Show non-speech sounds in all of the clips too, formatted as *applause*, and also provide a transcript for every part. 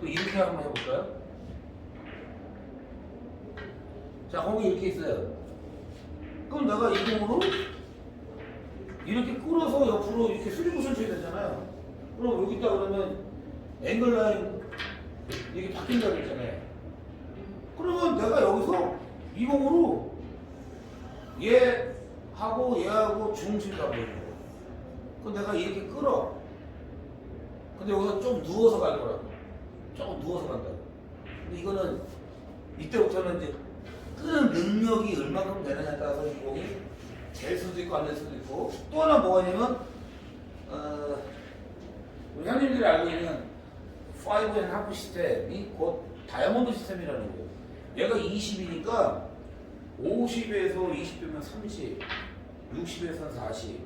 또 이렇게 한번 해볼까요? 자, 공이 이렇게 있어요. 그럼 내가 이 공으로 이렇게 끌어서 옆으로 이렇게 수리쿠션 쳐야 되잖아요. 그럼 여기다 그러면 앵글 라인 이렇게 바뀐다고 했잖아요. 그러면 내가 여기서 이 공으로 얘 하고 얘하고 중심 잡는 거예요. 그럼 내가 이렇게 끌어. 근데 여기서 좀 누워서 갈 거라고. 조금 누워서 간다고. 근데 이거는 이때부터는 이제 끄는 능력이 얼마큼 되느냐에 따라서 이 공이 될 수도 있고 안 될 수도 있고 또 하나 뭐가 있냐면 어, 우리 형님들이 알고 있는 5앤 하프 시스템이 곧 다이아몬드 시스템이라는 거예요. 얘가 20이니까 50에서 20되면 30, 60에서 40.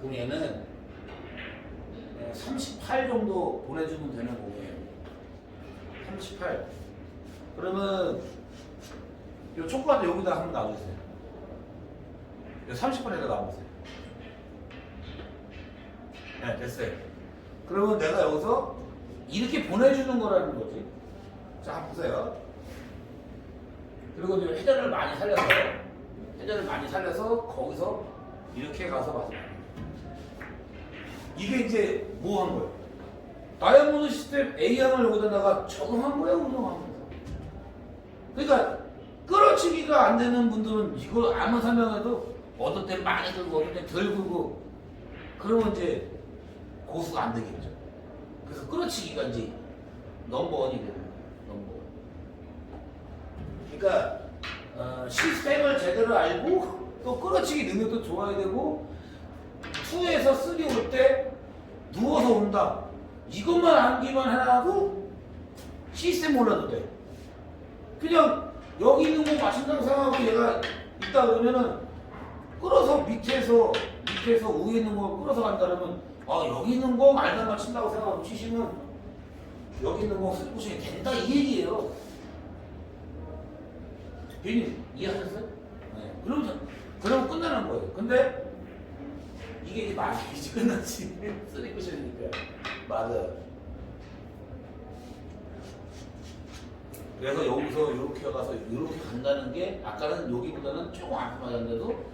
그럼 얘는 38 정도 보내주면 되는 공이에요. 38. 그러면 이 초코한테 여기다 한번 놔주세요. 이 30분에다 놔보세요. 네, 됐어요. 그러면 내가 여기서 이렇게 보내주는 거라는 거지. 자, 한번 보세요. 그리고 이제 회전을 많이 살려서, 회전을 많이 살려서 거기서 이렇게 가서 맞아. 이게 이제 뭐 한 거예요? 다이아몬드 시스템 A항을 여기다가 적응한 거예요, 운영하면서. 그러니까 끌어치기가 안 되는 분들은 이거 아무 설명해도 어떤 때 많이 들고 어떤 때덜 들고 그러면 이제 고수가 안 되겠죠. 그래서 끌어치기가 이제 넘버원이 되는 거예요. 넘버원. 그러니까 어, 시스템을 제대로 알고 또 끌어치기 능력도 좋아야 되고 2에서 3 올 때 누워서 온다. 이것만 암기만 해놔도 시스템 몰라도 돼. 그냥 여기 있는 거 맞춘다고 생각하고 얘가 있다 그러면은 끌어서 밑에서 밑에서 위에 있는 거 끌어서 간다 그러면 아 여기 있는 거 말만 맞춘다고 생각하고 치시면 여기 있는 거 슬프시게 된다 이 얘기예요. 비님 이해하셨어요? 네. 그러면 그러면 끝나는 거예요. 근데 이게 이제 이제 끝났지 *laughs* 쓰리 쿠션이니까 맞아요. 그래서 여기서 이렇게 가서 이렇게 간다는 게 아까는 여기보다는 조금 앞에 맞았는데도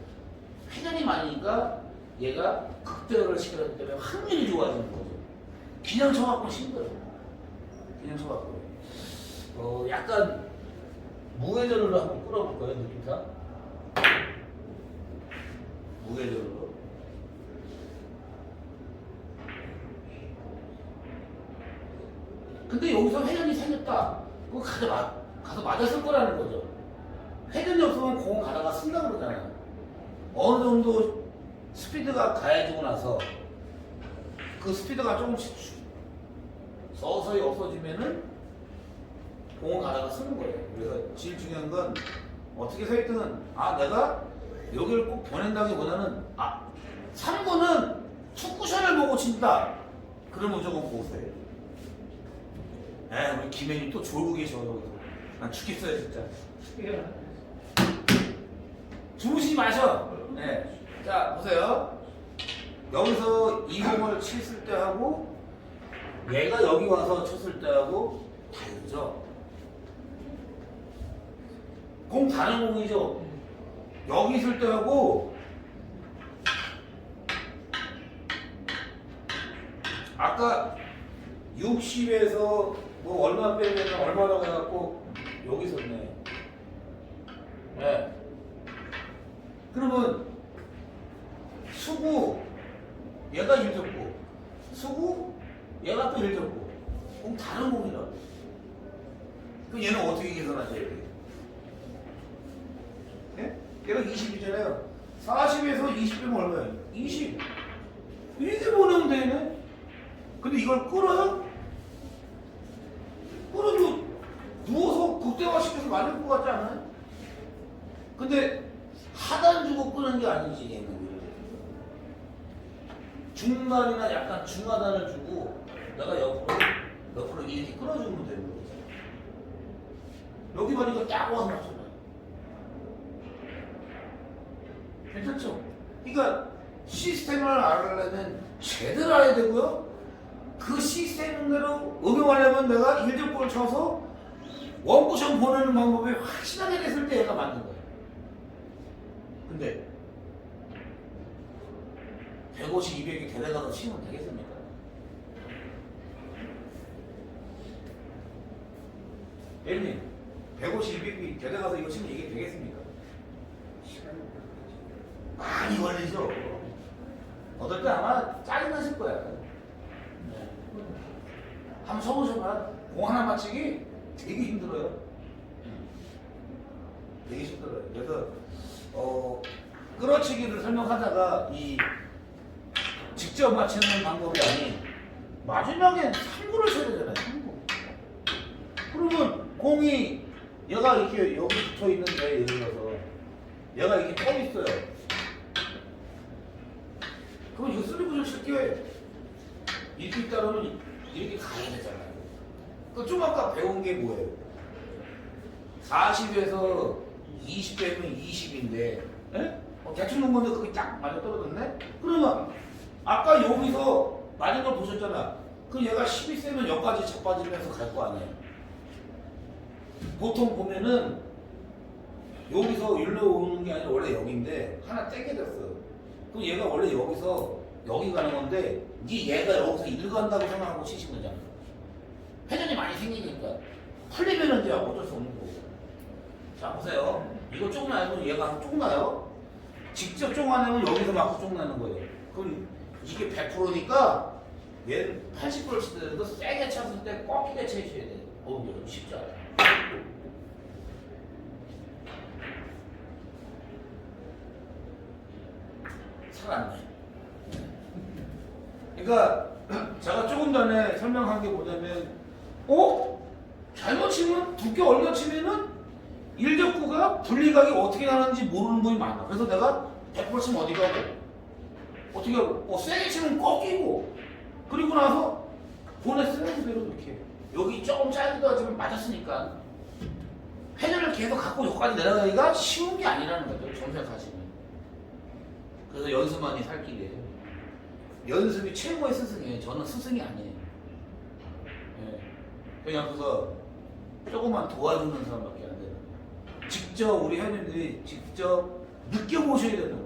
회전이 많으니까 얘가 극대화를 시켜놨기 때문에 확률이 좋아지는 거죠. 그냥 쳐갖고 힘들어요. 그냥 쳐갖고. 어, 약간 무회전으로 한번 끌어볼까요, 느낌상? 무회전으로. 근데 여기서 회전이 생겼다. 그거 가서, 맞, 가서 맞았을 거라는 거죠. 회전이 없으면 공 가다가 쓴다 그러잖아요. 어느 정도 스피드가 가해지고 나서 그 스피드가 조금씩 주- 서서히 없어지면은 공을 가다가 쓰는 거예요. 그래서 제일 중요한 건 어떻게 설득은 아 내가 여기를 꼭 보낸다기보다는 아 3구는 축구션을 보고 친다. 그럼 무조건 보세요. 에 우리 김혜님 또 졸고 계셔. 난 죽겠어요 진짜. 주무시지 마셔. 네. 자 보세요. 여기서 이 공을 쳤을 때 하고 얘가 여기 와서 쳤을 때 하고 다르죠. 공 다른 공이죠. 여기 있을 때 하고 아까 60에서 뭐 얼마 빼면 얼마라고 해갖고 여기 있었네. 네. 그러면 수구 얘가 1 줬고 수구 얘가 또 1 줬고 그럼 다른 공이라고. 그럼 얘는 어떻게? 이렇게? 예? 얘가 20이잖아요. 40에서 20 빼면 얼마예요? 20. 이렇게 보내면 되네. 근데 이걸 끌어요? 끌어도 누워서 극대화시켜서 말릴 것 같지 않아요? 근데 하단 주고 끄는 게 아니지 얘는 중간이나 약간 중하단을 주고 내가 옆으로 옆으로 이렇게 끌어주면 되는 거지 여기 보니까 딱 와서 맞잖아요 괜찮죠? 그러니까 시스템을 알려면 제대로 알아야 되고요 그 시스템대로 응용하려면 내가 일적골 쳐서 원쿠션 보내는 방법이 확실하게 됐을 때 얘가 맞는 거예요. 근데 150, 200이 데려가서 치면 되겠습니까? 예님 150, 200이 데려가서 이거 치면 이게 되겠습니까? 많이 걸리죠. 어떨 때 아마 짜증나실 거야. 한번 쳐보셔봐. 공 하나 맞히기 되게 힘들어요. 되게 힘들어요. 그래서 어 끌어치기를 설명하다가 이 직접 맞히는 방법이 아닌 마지막에 3구를 쳐야 되잖아요. 3구. 그러면 공이 얘가 이렇게 여기 붙어 있는데 예를 들어서 얘가 이렇게 떠 있어요. 그럼 이거 쓰리브를 칠게 이렇게 있다면 이렇게 가야 되잖아요. 그 좀 아까 배운 게 뭐예요? 40에서 20 빼면 20인데 어, 대충 놓은 건데 그게 딱 맞아 떨어졌네? 그러면 아까 여기서 맞은 걸 보셨잖아. 그 얘가 12 세면 여기까지 자빠지면서 갈 거 아니에요. 보통 보면은 여기서 일로 오는 게 아니라 원래 여기인데 하나 떼게 됐어. 그럼 얘가 원래 여기서 여기 가는 건데 이 얘가 여기서 일 간다고 생각하고 치신 거잖아. 회전이 많이 생기니까 풀리면은 이제 어쩔 수 없는 거고. 자 보세요. 이거 쪼그나면 얘가 쪼그나요. 직접 쪼그나면 여기서 맞고 쪼그나는 거예요. 그럼 이게 100%니까 얘는 80%를 치더라도 세게 쳤을 때 꺾이게 쳐셔야 돼요. 어우 이거 쉽지 않아. 살았네. 그러니까 제가 조금 전에 설명한 게 뭐냐면, 어? 잘못 치면 두께 얼마 치면은 일적구가 분리각이 어떻게 나는지 모르는 분이 많아. 그래서 내가 100% 치면 어디 가고, 어떻게 하고, 어, 세게 치면 꺾이고, 그리고 나서 본에 쓰는 대로 이렇게 여기 조금 짧기도 하지만 맞았으니까 회전을 계속 갖고 여기까지 내려가기가 쉬운 게 아니라는 거죠. 정색하시면. 그래서 연습만이 살 길이에요. 연습이 최고의 스승이에요. 저는 스승이 아니에요. 예. 그냥 그래서 조금만 도와주는 사람밖에 안 돼요. 직접 우리 회원님들이 직접 느껴보셔야 되는 거예요.